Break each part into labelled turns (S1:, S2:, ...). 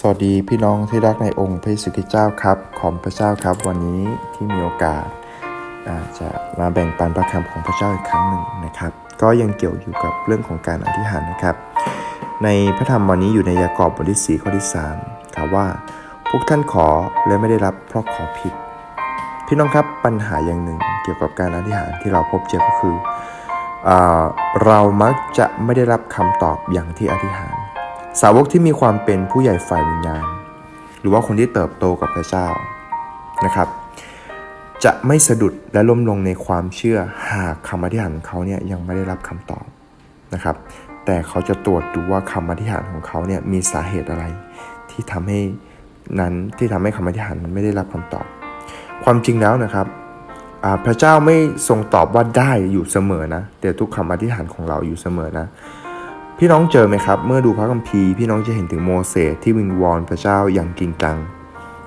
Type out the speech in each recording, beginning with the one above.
S1: สวัสดีพี่น้องที่รักในองค์พระเยซูคริสต์เจ้าครับขอบพระเจ้าครับ วันนี้ที่มีโอกาสอาจะมาแบ่งปันพระคำของพระเจ้าอีกครั้งหนึ่งนะครับ ก็ยังเกี่ยวอยู่กับเรื่องของการอธิษฐานนะครับ ในพระธรรมวันนี้อยู่ในยากอบบทที่4ข้อที่3ครับว่า พวกท่านขอและไม่ได้รับเพราะขอผิด พี่น้องครับปัญหาอย่างหนึ่งเกี่ยวกับการอธิษฐานที่เราพบเจอก็คืออเรามักจะไม่ได้รับคำตอบอย่างที่อธิษฐาน สาวกที่มีความเป็นผู้ใหญ่ฝ่ายวิญญาณ หรือว่าคนที่เติบโตกับพระเจ้านะครับ จะไม่สะดุดและล้มลงในความเชื่อหากคำอธิษฐานของเขาเนี่ยยังไม่ได้รับคำตอบนะครับ แต่เขาจะตรวจดูว่าคำอธิษฐานของเขาเนี่ยมีสาเหตุอะไร ที่ทำให้นั้นที่ทำให้คำอธิษฐานมันไม่ได้รับคำตอบ ความจริงแล้วนะครับพระเจ้าไม่ทรงตอบว่าได้อยู่เสมอนะแต่ทุกคำอธิษฐานของเราอยู่เสมอนะ พี่น้องเจอไหมครับ เมื่อดูพระคัมภีร์พี่น้องจะเห็นถึงโมเสสที่วิงวอนพระเจ้าอย่างจริงจัง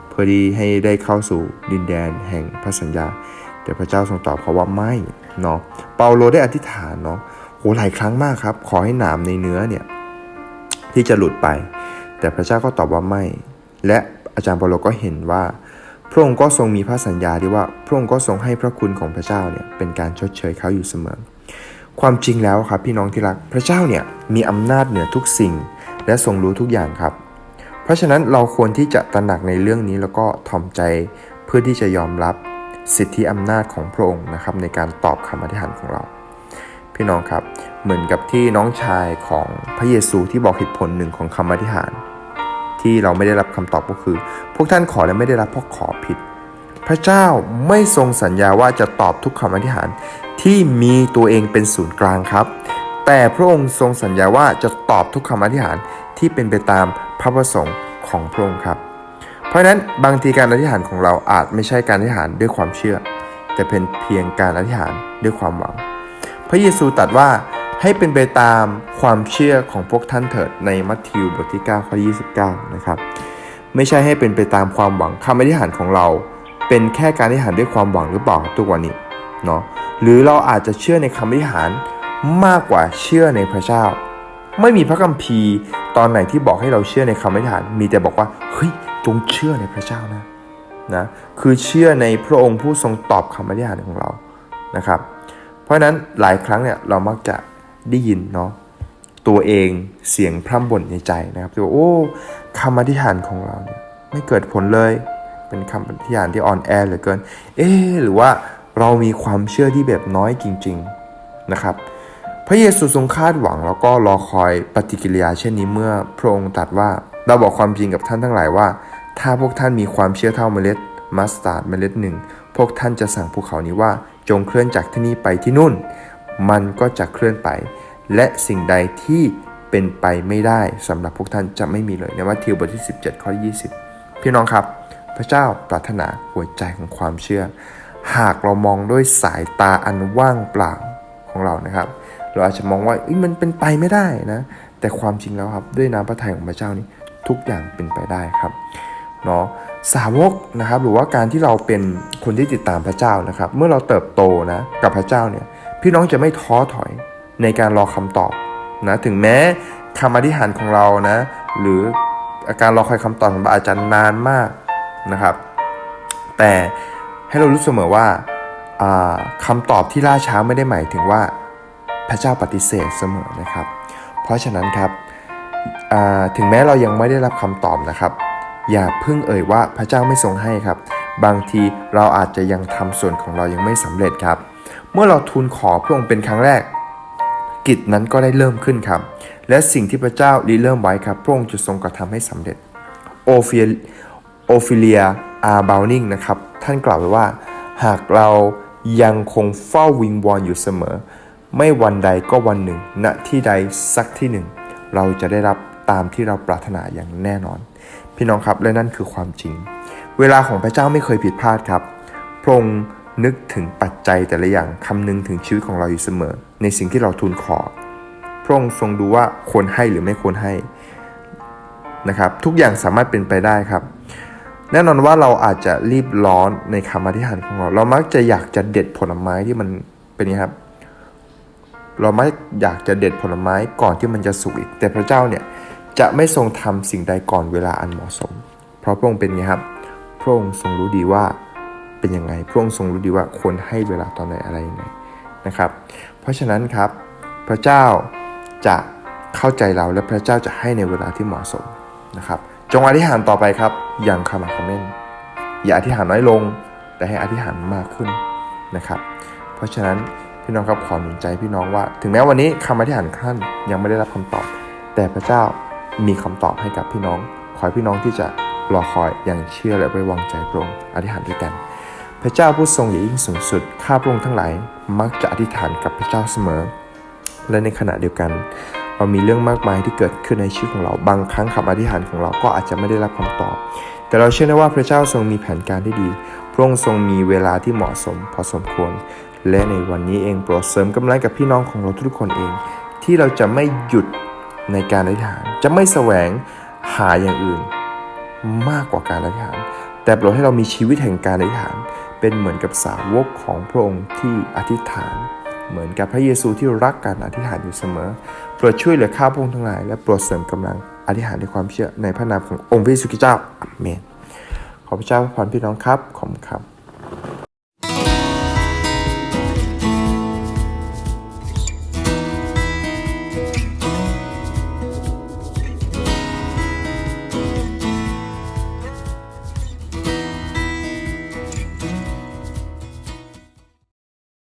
S1: เพื่อที่ให้ได้เข้าสู่ดินแดนแห่งพระสัญญา แต่พระเจ้าทรงตอบเขาว่าไม่เนาะเปาโลได้อธิษฐานเนาะโหหลายครั้งมากครับ ขอให้หนามในเนื้อเนี่ยที่จะหลุดไป แต่พระเจ้าก็ตอบว่าไม่ และอาจารย์เปาโลก็เห็นว่า พระองค์ก็ทรงมีพระสัญญาที่ว่าพระองค์ก็ทรงให้พระคุณของพระเจ้าเนี่ยเป็นการชดเชยเขาอยู่เสมอ ความจริงแล้วครับพี่น้องที่รักพระเจ้าเนี่ยมีอำนาจเหนือทุกสิ่ง และทรงรู้ทุกอย่างครับ เพราะฉะนั้นเราควรที่จะตระหนักในเรื่องนี้แล้วก็ถ่อมใจเพื่อที่จะยอมรับสิทธิอำนาจของพระองค์นะครับในการตอบคำอธิษฐานของเรา พี่น้องครับเหมือนกับที่น้องชายของพระเยซูที่บอกเหตุผลหนึ่งของคำอธิษฐาน ที่เราไม่ได้รับคำตอบก็คือ พวกท่านขอและไม่ได้รับเพราะขอผิด พระเจ้าไม่ทรงสัญญาว่าจะตอบทุกคำอธิษฐาน ที่มีตัวเองเป็นศูนย์กลางครับ แต่พระองค์ทรงสัญญาว่าจะตอบทุกคำอธิษฐานที่เป็นไปตามพระประสงค์ของพระองค์ครับ เพราะฉะนั้นบางทีการอธิษฐานของเราอาจไม่ใช่การอธิษฐานด้วยความเชื่อ แต่เป็นเพียงการอธิษฐานด้วยความหวัง พระเยซูตรัสว่าให้เป็นไปตามความเชื่อของพวกท่านเถิดในมัทธิวบทที่9ข้อ29 นะครับ ไม่ใช่ให้เป็นไปตามความหวังคำอธิษฐานของเรา เป็นแค่การอธิษฐานด้วยความหวังหรือเปล่าทุกวันนี้เนาะ หรือเราอาจจะเชื่อในคำอธิษฐานมากกว่าเชื่อในพระเจ้า ไม่มีพระคัมภีร์ตอนไหนที่บอกให้เราเชื่อในคำอธิษฐานมีแต่บอกว่าเฮ้ยจงเชื่อในพระเจ้านะนะคือเชื่อในพระองค์ผู้ทรงตอบคำอธิษฐานของเรานะครับ เพราะฉะนั้นหลายครั้งเนี่ยเรามักจะได้ยินเนาะตัวเองเสียงพร่ำบ่นในใจนะครับที่ว่าโอ้คำอธิษฐานของเราเนี่ยไม่เกิดผลเลย เป็นคำอธิษฐานที่อ่อนแอเหลือเกิน เอ๊หรือว่า เรามีความเชื่อที่แบบน้อยจริง ๆนะครับ พระเยซูทรงคาดหวังแล้วก็รอคอยปฏิกิริยาเช่นนี้เมื่อพระองค์ตรัสว่าเราบอกความจริงกับท่านทั้งหลายว่า ถ้าพวกท่านมีความเชื่อเท่าเมล็ดมัสตาร์ดเมล็ดหนึ่งพวกท่านจะสั่งภูเขานี้ว่าจงเคลื่อนจากที่นี่ไปที่นู่น มันก็จะเคลื่อนไป และสิ่งใดที่เป็นไปไม่ได้สำหรับพวกท่านจะไม่มีเลยในมัทธิวบทที่ 17 ข้อ 20 พี่น้องครับ พระเจ้าปรารถนาหัวใจของความเชื่อ หากเรามองด้วยสายตาอันว่างเปล่าของเรานะครับ เราอาจจะมองว่ามันเป็นไปไม่ได้นะ แต่ความจริงแล้วครับด้วยน้ำพระทัยของพระเจ้านี้ทุกอย่างเป็นไปได้ครับเนาะสาวกนะครับหรือว่าการที่เราเป็นคนที่ติดตามพระเจ้านะครับ เมื่อเราเติบโตนะกับพระเจ้าเนี่ยพี่น้องจะไม่ท้อถอยในการรอคำตอบนะถึงแม้คำอธิษฐานของเรานะ หรือการรอคอยคำตอบของอาจารย์นานมากนะครับ แต่ ให้เรารู้เสมอว่าอ่าคำตอบที่ล่าช้าไม่ได้หมายถึงว่าพระเจ้าปฏิเสธเสมอนะครับ เพราะฉะนั้นครับถึงแม้เรายังไม่ได้รับคำตอบนะครับ อย่าเพิ่งเอ่ยว่าพระเจ้าไม่ทรงให้ครับ บางทีเราอาจจะยังทำส่วนของเรายังไม่สำเร็จครับ เมื่อเราทูลขอพระองค์เป็นครั้งแรก กิจนั้นก็ได้เริ่มขึ้นครับ และสิ่งที่พระเจ้าริเริ่มไว้ครับพระองค์จะทรงกระทำให้สำเร็จโอฟิโอฟิเลีย อาบาวนิงนะครับ ท่านกล่าวไว้ว่า หากเรายังคงเฝ้าวิงวอนอยู่เสมอ ไม่วันใดก็วันหนึ่ง ณที่ใดสักที่หนึ่ง เราจะได้รับตามที่เราปรารถนาอย่างแน่นอน พี่น้องครับและนั่นคือความจริง เวลาของพระเจ้าไม่เคยผิดพลาดครับ พระองค์นึกถึงปัจจัยแต่ละอย่างคำนึงถึงชีวิตของเราอยู่เสมอ ในสิ่งที่เราทูลขอ พระองค์ทรงดูว่าควรให้หรือไม่ควรให้นะครับ ทุกอย่างสามารถเป็นไปได้ครับ แน่นอนว่าเราอาจจะรีบร้อนในคำอธิษฐานของเรา เรามักจะอยากจะเด็ดผลไม้ที่มันเป็นอย่างนี้ครับ เราไม่อยากจะเด็ดผลไม้ก่อนที่มันจะสุกอีก แต่พระเจ้าเนี่ยจะไม่ทรงทำสิ่งใดก่อนเวลาอันเหมาะสม เพราะพระองค์เป็นไงครับ พระองค์ทรงรู้ดีว่าเป็นยังไง พระองค์ทรงรู้ดีว่าควรให้เวลาตอนไหนอะไรยังไงนะครับ เพราะฉะนั้นครับ พระเจ้าจะเข้าใจเราและพระเจ้าจะให้ในเวลาที่เหมาะสมนะครับ จงอธิษฐานต่อไปครับ อย่างขมักเขม้นอย่าอธิษฐานน้อยลง แต่ให้อธิษฐานมากขึ้นนะครับ เพราะฉะนั้นพี่น้องครับขอหนุนใจพี่น้องว่า ถึงแม้วันนี้คำอธิษฐานท่านยังไม่ได้รับคำตอบ แต่พระเจ้ามีคำตอบให้กับพี่น้อง ขอให้พี่น้องที่จะรอคอยอย่างเชื่อและไว้วางใจพระองค์อธิษฐานด้วยกัน พระเจ้าผู้ทรงใหญ่ยิ่งสูงสุดข้าพระองค์ทั้งหลายมักจะอธิษฐานกับพระเจ้าเสมอ และในขณะเดียวกัน เรามีเรื่องมากมายที่เกิดขึ้นในชีวิตของเรา บางครั้งคำอธิษฐานของเราก็อาจจะไม่ได้รับคำตอบ แต่เราเชื่อได้ว่าพระเจ้าทรงมีแผนการที่ดี พระองค์ทรงมีเวลาที่เหมาะสม พอสมควร และในวันนี้เองโปรดเสริมกำลังกับพี่น้องของเราทุกคนเอง ที่เราจะไม่หยุดในการอธิษฐาน จะไม่แสวงหาอย่างอื่น มากกว่าการอธิษฐาน แต่โปรดให้เรามีชีวิตแห่งการอธิษฐาน เป็นเหมือนกับสาวกของพระองค์ที่อธิษฐาน เหมือนกับพระเยซูที่รักการอธิษฐานอยู่เสมอ โปรดช่วยเหลือข้าพงทั้งหลาย และโปรดเสริมกำลังอธิษฐานในความเชื่อในพระนามขององค์พระเยซูคริสต์เจ้าอาเมน ขอพระเจ้าพรพี่น้องครับ ขอบคุณครับ